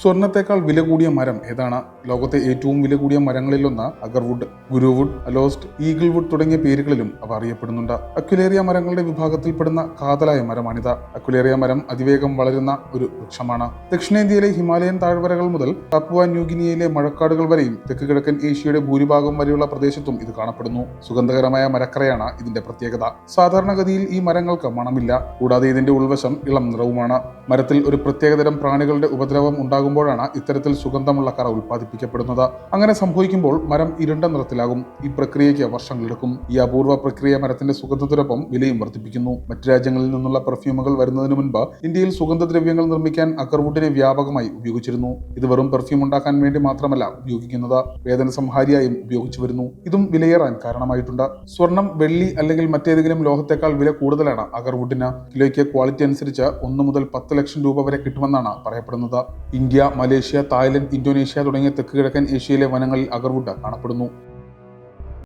സ്വർണത്തേക്കാൾ വില കൂടിയ മരം ഏതാണ്? ലോകത്തെ ഏറ്റവും വില കൂടിയ മരങ്ങളിലൊന്ന് അഗർവുഡ് ഗുരുവുഡ് അലോസ്റ്റ് ഈഗിൾവുഡ് തുടങ്ങിയ പേരുകളിലും അവ അറിയപ്പെടുന്നുണ്ട്. അക്യുലേറിയ മരങ്ങളുടെ വിഭാഗത്തിൽപ്പെടുന്ന കാതലായ മരമാണിത്. അക്യുലേറിയ മരം അതിവേഗം വളരുന്ന ഒരു വൃക്ഷമാണ്. ദക്ഷിണേന്ത്യയിലെ ഹിമാലയൻ താഴ്വരകൾ മുതൽ പപ്പുവ ന്യൂഗിനിയയിലെ മഴക്കാടുകൾ വരെയും തെക്ക് കിഴക്കൻ ഏഷ്യയുടെ ഭൂരിഭാഗം വരെയുള്ള പ്രദേശത്തും ഇത് കാണപ്പെടുന്നു. സുഗന്ധകരമായ മരക്കറയാണ് ഇതിന്റെ പ്രത്യേകത. സാധാരണഗതിയിൽ ഈ മരങ്ങൾക്ക് മണമില്ല. കൂടാതെ ഇതിന്റെ ഉൾവശം ഇളം നിറവുമാണ്. മരത്തിൽ ഒരു പ്രത്യേകതരം പ്രാണികളുടെ ഉപദ്രവം ഉണ്ടാകുമ്പോഴാണ് ഇത്തരത്തിൽ സുഗന്ധമുള്ള കറ ഉൽപ്പാദിപ്പിക്കപ്പെടുന്നത്. അങ്ങനെ സംഭവിക്കുമ്പോൾ മരം ഇരുണ്ട നിറത്തിലാകും. ഈ പ്രക്രിയയ്ക്ക് വർഷങ്ങളെടുക്കും ഈ അപൂർവ പ്രക്രിയ മരത്തിന്റെ സുഗന്ധത്തിനൊപ്പം വിലയും വർദ്ധിപ്പിക്കുന്നു. മറ്റു രാജ്യങ്ങളിൽ നിന്നുള്ള പെർഫ്യൂമുകൾ വരുന്നതിന് മുൻപ് ഇന്ത്യയിൽ സുഗന്ധദ്രവ്യങ്ങൾ നിർമ്മിക്കാൻ അക്കർവുഡിനെ വ്യാപകമായി ഉപയോഗിച്ചിരുന്നു. ഇത് വെറും പെർഫ്യൂം ഉണ്ടാക്കാൻ വേണ്ടി മാത്രമല്ല ഉപയോഗിക്കുന്നത്. വേദന സംഹാരിയായും ഉപയോഗിച്ചു വരുന്നു. ഇതും വിലയേറാൻ കാരണമായിട്ടുണ്ട്. സ്വർണം വെള്ളി അല്ലെങ്കിൽ മറ്റേതെങ്കിലും ലോഹത്തെക്കാൾ വില കൂടുതലാണ് അഗർവുഡിന്. കിലോയ്ക്ക് ക്വാളിറ്റി അനുസരിച്ച് ഒന്ന് മുതൽ പത്ത് ലക്ഷം രൂപ വരെ കിട്ടുമെന്നാണ് പറയപ്പെടുന്നത്. ഇന്ത്യ മലേഷ്യ തായ്ലൻഡ് ഇന്തോനേഷ്യ തുടങ്ങിയ തെക്ക് കിഴക്കൻ ഏഷ്യയിലെ വനങ്ങളിൽ അഗർവുഡ് കാണപ്പെടുന്നു.